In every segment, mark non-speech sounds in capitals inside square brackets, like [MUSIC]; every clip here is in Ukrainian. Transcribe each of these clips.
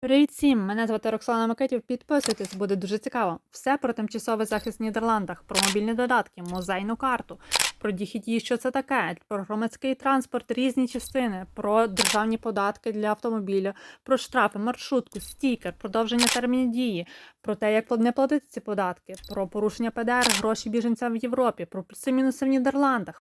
Привіт всім! Мене звати Роксолана Микитів. Підписуйтесь, буде дуже цікаво. Все про тимчасовий захист в Нідерландах, про мобільні додатки, музейну карту, про діхіті, що це таке, про громадський транспорт, різні частини, про державні податки для автомобіля, про штрафи, маршрутку, стікер, продовження термінів дії, про те, як не платити ці податки, про порушення ПДР, гроші біженцям в Європі, про плюси-мінуси в Нідерландах.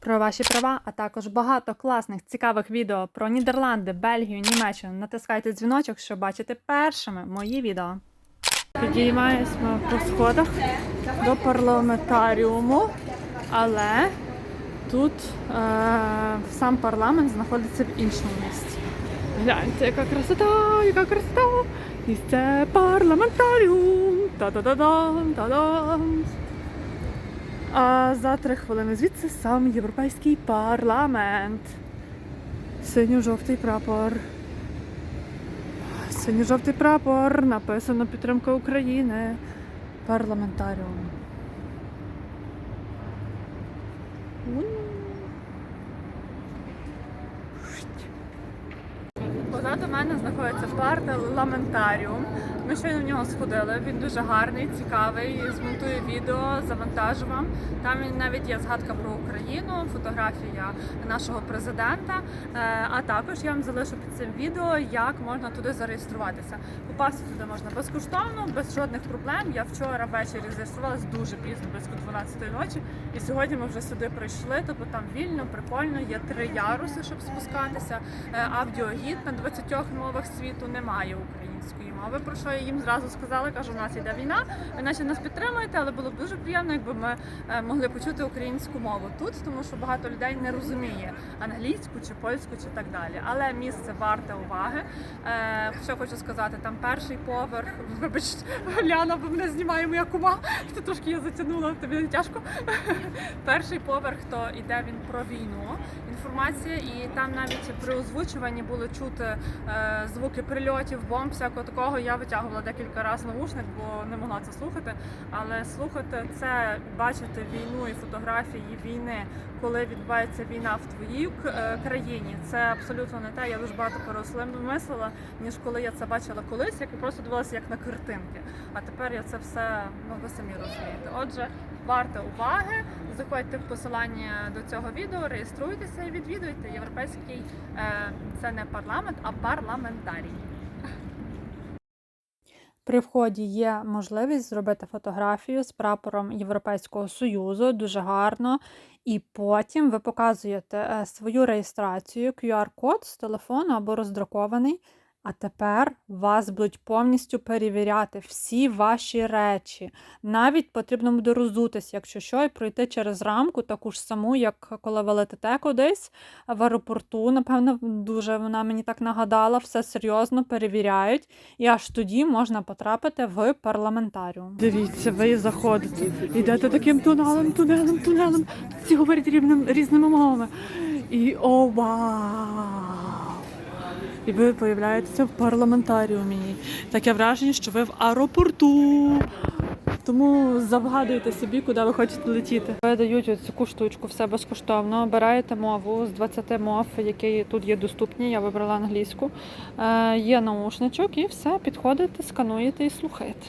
Про ваші права, а також багато класних цікавих відео про Нідерланди, Бельгію, Німеччину. Натискайте дзвіночок, щоб бачити першими мої відео. Підіймаємося по сходах до парламентаріуму, але тут е, сам парламент знаходиться в іншому місці. Гляньте, яка красота, яка красота! І це парламентаріум. Та-да-да-дам, та-дам. А за три хвилини звідси сам Європейський парламент. Синьо-жовтий прапор. Синьо-жовтий прапор. Написано підтримка України. Парламентаріум. Позаду мене знаходиться парламентаріум. Ми щойно в нього сходили. Він дуже гарний, цікавий. Змонтую відео, завантажу вам. Там навіть є згадка про Україну, фотографія нашого президента. Е, А також я вам залишу під цим відео, як можна туди зареєструватися. Попасти туди можна безкоштовно, без жодних проблем. Я вчора ввечері зареєструвалась дуже пізно, близько 12 ночі. І сьогодні ми вже сюди прийшли. Тобто там вільно, прикольно. Є три яруси, щоб спускатися. Е, Аудіогід на 20 мовах світу немає української мови. Про що я їм зразу сказала? Кажу, у нас йде війна. Ви наче нас підтримуєте, але було б дуже приємно, якби ми е, могли почути українську мову тут, тому що багато людей не розуміє англійську чи польську, чи так далі. Але місце варте уваги. Е, Що хочу сказати, там перший поверх. [LAUGHS] Вибачте, Ляна, бо мене знімає моя кума. [LAUGHS] Ти трошки я затягнула, тобі не тяжко. [LAUGHS] Перший поверх то іде він про війну. Інформація, і там навіть при озвучуванні було чути е, звуки прильотів, бомб, всякого такого. Я витягувала декілька разів наушник, бо не могла це слухати. Але слухати це, бачити війну і фотографії війни, коли відбувається війна в твоїй е, країні, це абсолютно не те. Я дуже багато переосмислила, ніж коли я це бачила колись, як я просто дивилася як на картинки. А тепер я це все, ну ви самі розумієте. Отже, варте уваги. Заходьте в посилання до цього відео, реєструйтеся і відвідуйте європейський е, це не парламент, а парламентарій. При вході є можливість зробити фотографію з прапором Європейського Союзу, дуже гарно. І потім ви показуєте е, свою реєстрацію, QR-код з телефону або роздрукований. А тепер вас будуть повністю перевіряти всі ваші речі. Навіть потрібно буде розутися, якщо що, і пройти через рамку, таку ж саму, як коли ви летите кудись в аеропорту. Напевно, дуже вона мені так нагадала, все серйозно перевіряють, і аж тоді можна потрапити в парламентаріум. Дивіться, ви заходите, йдете таким тунелем, тунелем, тунелем. Всі говорять рівним, різними мовами. І о, вау! І ви появляєтеся в парламентаріумі. Таке враження, що ви в аеропорту. Тому завгадуйте собі, куди ви хочете летіти. Ви дають цю штучку, все безкоштовно. Обираєте мову з 20 мов, які тут є доступні. Я вибрала англійську. Е, є наушничок і все, підходите, скануєте і слухаєте.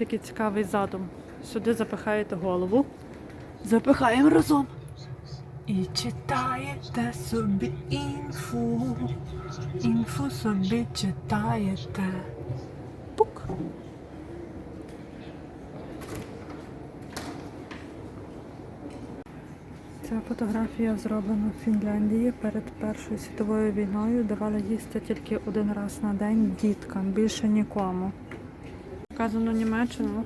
Це який цікавий задум. Сюди запихаєте голову. Запихаємо разом. І читаєте собі інфу. Інфу собі читаєте. Пук. Ця фотографія зроблена в Фінляндії перед Першою світовою війною. Давали їсти тільки один раз на день діткам, більше нікому. Показано Німеччину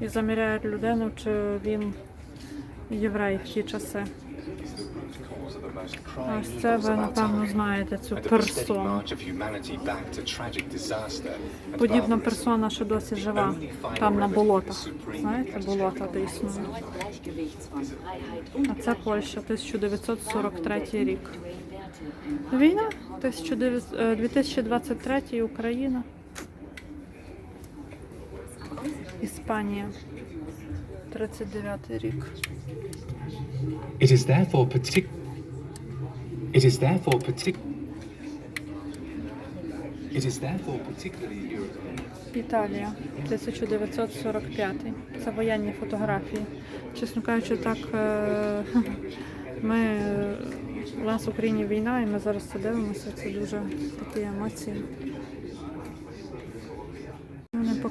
і заміряють людину, чи він єврей в ті часи. Ось це ви, напевно, знаєте цю персону. Подібна персона ще досі жива. Там на болотах. Знаєте, болота де Freiheit А це Польща, 1943 рік. Війна 1900 е, 2023 Україна. Іспанія. 39 рік. It is therefore partic- It is therefore partic- It is therefore particularly European. Італія, 1945. Це воєнні фотографії. Чесно кажучи, так е, [LAUGHS] ми е, у нас в Україні війна, і ми зараз це дивимося. Це дуже такі емоції.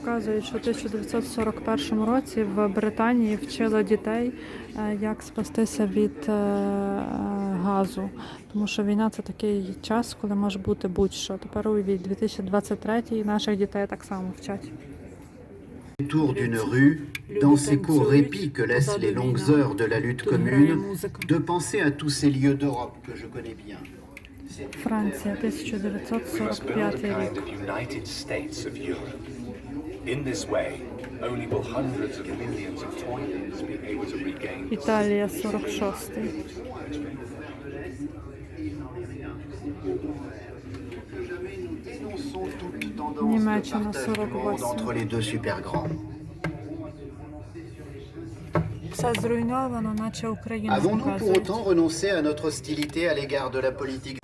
Показують, що в 1941 році в Британії вчили дітей, е, як спастися від е, газу. Тому що війна це такий час, коли може бути будь-що. Тепер уявіть, 2023 і наших дітей так само вчать. Tour d'une rue, dans ces courts répits que laissent les longues heures de la lutte commune, de penser à tous ces lieux d'Europe que je connais bien. Build 1945 a kind рік. Італія 46. dénonçons toute tendance de Niemeczina, partage du monde 48. entre les deux super grands. Все зруйновано, наче Україна Avons-nous pour показують. autant renoncé à notre hostilité à l'égard de la politique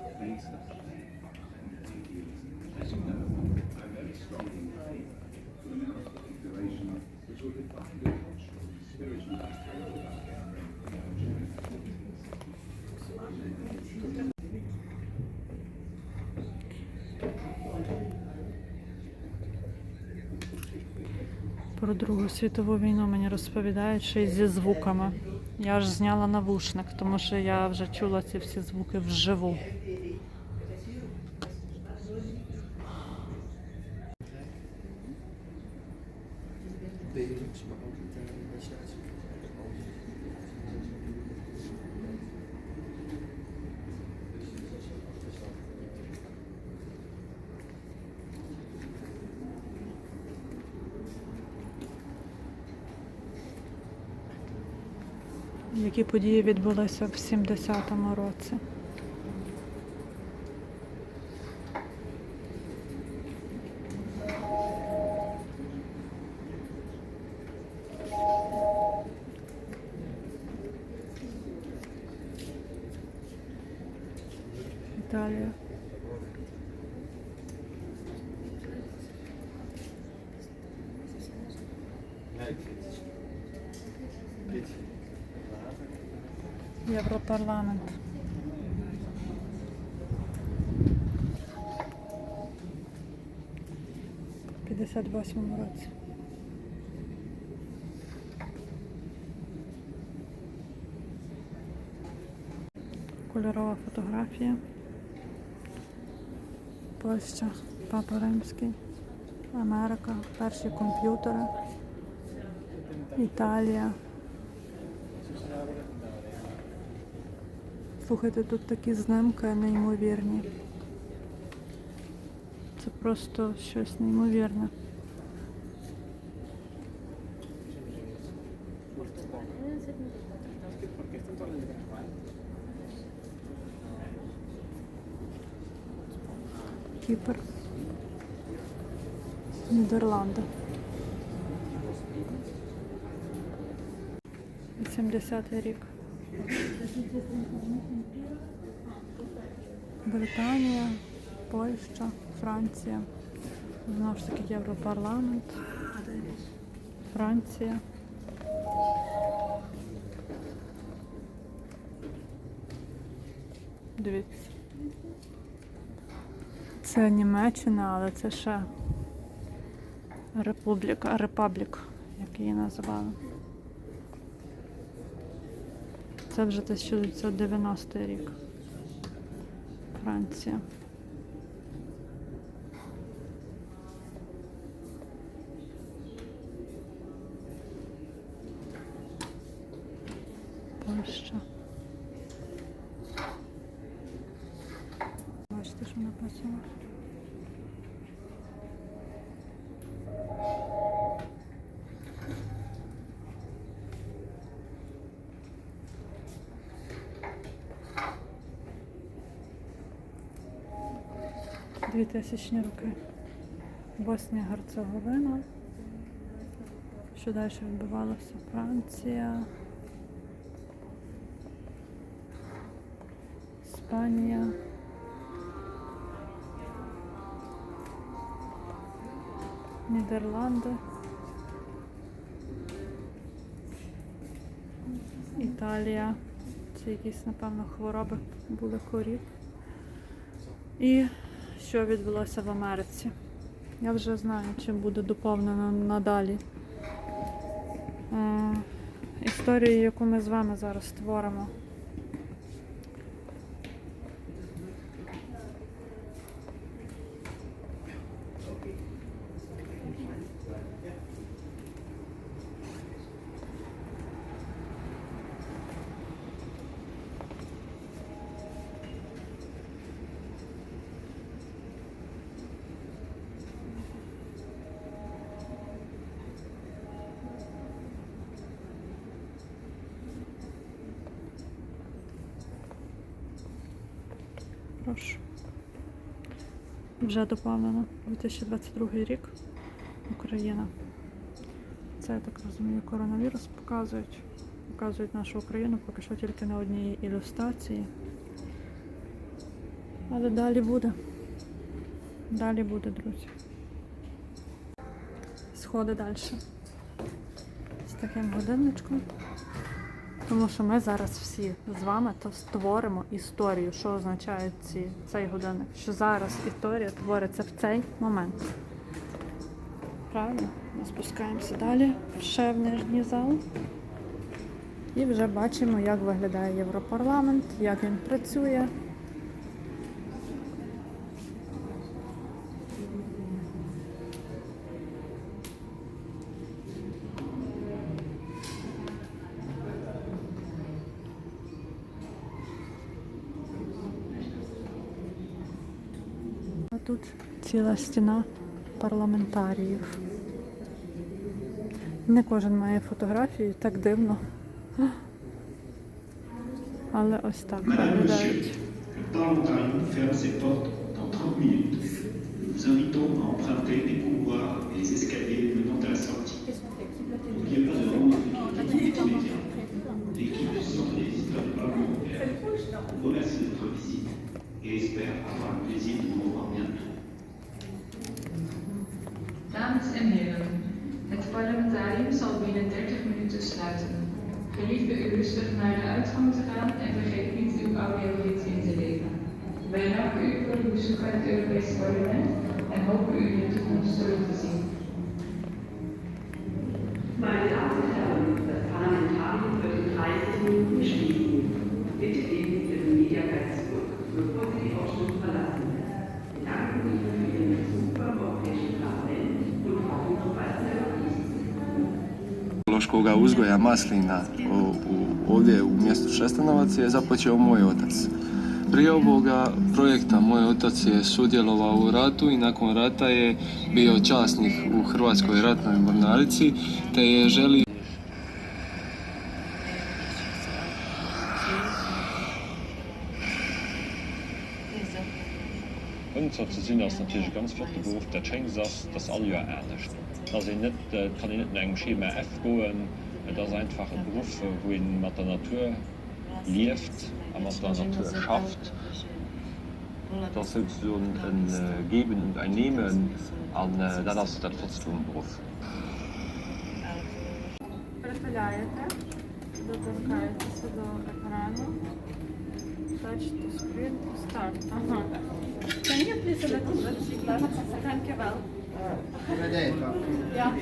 світову війну мені розповідають, що й зі звуками. Я ж зняла навушник, тому що я вже чула ці всі звуки вживу. Які події відбулися в 70-му році. Італія. Європарламент. В 58 році. Кольорова фотографія. Польща, Папа Римський, Америка, перші комп'ютери, Італія. Слухайте, тут такі знимки неймовірні. Це просто щось неймовірне. Кіпр. Нідерланди. 80-й рік. Британія, Польща, Франція. Знову ж таки Європарламент. Франція. Дивіться. Це Німеччина, але це ще Республіка, Репаблік, як її називали. napisał, że to jest 790 rok. Francja. Polska. Właśnie też napisał. 2000 роки. Боснія Герцеговина. Що далі відбувалося? Франція, Іспанія. Нідерланди. Італія. Це якісь, напевно, хвороби були корів. І що відбулося в Америці. Я вже знаю, чим буде доповнено надалі. Е, історію, яку ми з вами зараз створимо. Вже доповнено 2022 рік. Україна. Це, я так розумію, коронавірус показують. Показують нашу Україну, поки що тільки на одній ілюстрації. Але далі буде. Далі буде, друзі. Сходи далі. З таким годинничком. Тому що ми зараз всі з вами то створимо історію, що означає ці, цей годинник. Що зараз історія твориться в цей момент. Правильно? Ми спускаємося далі, ще в нижній зал. І вже бачимо, як виглядає Європарламент, як він працює. А тут ціла стіна парламентаріїв. Не кожен має фотографії, так дивно. Але ось так виглядають. Le parlementarium ferme ses portes dans 30 minutes. Nous vous invitons à emprunter les couloirs et les escaliers menant à la sortie. N'oubliez pas de rendre votre équipe immédiat. L'équipe du Centre des visiteurs du Parlement européen vous remercie de votre visite et espère avoir le plaisir de vous revoir bientôt. En heren, het parlementarium zal binnen 30 minuten sluiten. Gelieve u rustig naar de uitgang te gaan en vergeet niet uw audiogids in te leveren. Wij danken u voor uw bezoek aan het Europees Parlement en hopen u in de toekomst terug te zien. Meine Damen und Herren, das Parlamentarium wird in 30 Minuten schließen. Bitte geben Sie Ihren Mediaguide zurück, bevor Sie die Ausstellung verlassen. Ekološkoga uzgoja maslina u, ovdje u mjestu Šestanovac je započeo moj otac. Prije ovoga projekta moj otac je sudjelovao u ratu i nakon rata je bio časnik u Hrvatskoj ratnoj mornarici te je želio Unser zu sinn ass natürlich ganz flott Beruf der Chain ass das all ja ernstcht. Da se net äh, kann net engem Schema F goen, das einfach ein Beruf, äh, wo in mat der Natur lieft, a mat der Natur schafft. Das ist so ein, ein äh, Geben und ein Nehmen an äh, dat ass dat Beruf. Прихиляєте, доторкаєтеся до екрану. Touch to screen to start. Ага. Can you please let us Thank you well. Я.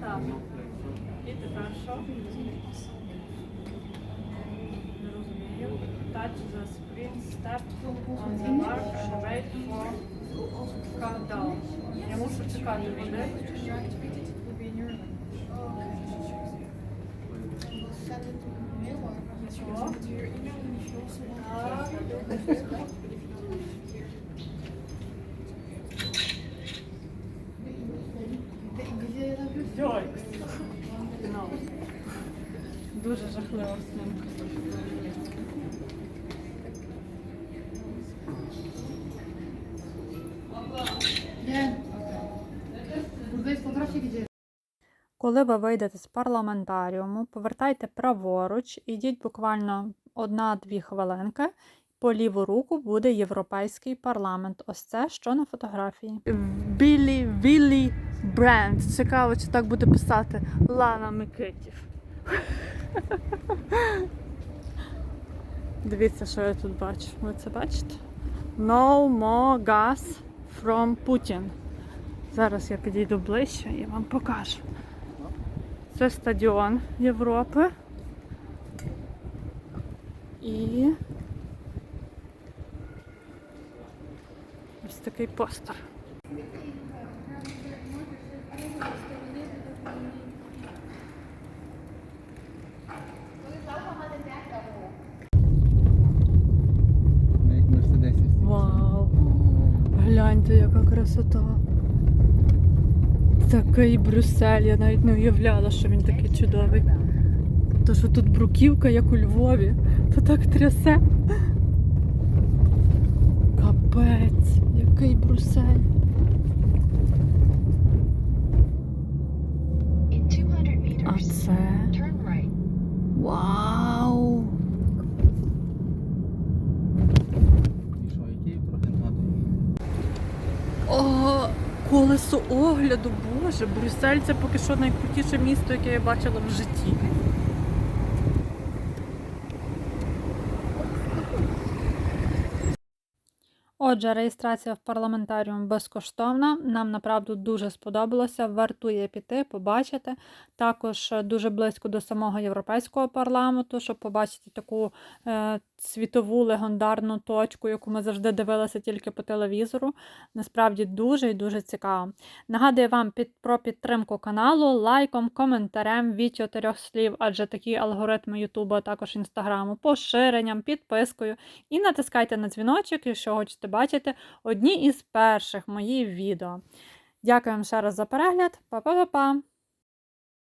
Так. І тепер що? Не розумію. Touch the screen, step on the mark and wait for countdown. Я мушу чекати буде. Чого? Йойкс. Ну. Коли ви вийдете з парламентаріуму, повертайте праворуч, ідіть буквально одна-дві хвилинки. По ліву руку буде Європейський парламент. Ось це що на фотографії. Білі Віллі Бренд. Цікаво, чи так буде писати Лана Микитів. [LAUGHS] Дивіться, що я тут бачу. Ви це бачите? No more gas from Putin. Зараз я підійду ближче і вам покажу. Це стадіон Європи. І ось такий постер. Вау! Гляньте, яка красота. Такий Брюссель, я навіть не уявляла, що він такий чудовий. То що тут бруківка, як у Львові, то так трясе. Капець, який Брюссель. А це. Вау! О, колесо огляду, боже, Брюссель це поки що найкрутіше місто, яке я бачила в житті. Отже, реєстрація в парламентаріум безкоштовна. Нам направду дуже сподобалося. Вартує піти, побачити. Також дуже близько до самого європейського парламенту, щоб побачити таку е, світову легендарну точку, яку ми завжди дивилися тільки по телевізору. Насправді дуже і дуже цікаво. Нагадую вам під, про підтримку каналу лайком, коментарем від чотирьох слів, адже такі алгоритми Ютуба, а також Інстаграму, поширенням, підпискою. І натискайте на дзвіночок, якщо хочете бачити одні із перших моїх відео. Дякую вам ще раз за перегляд. Па-па-па-па!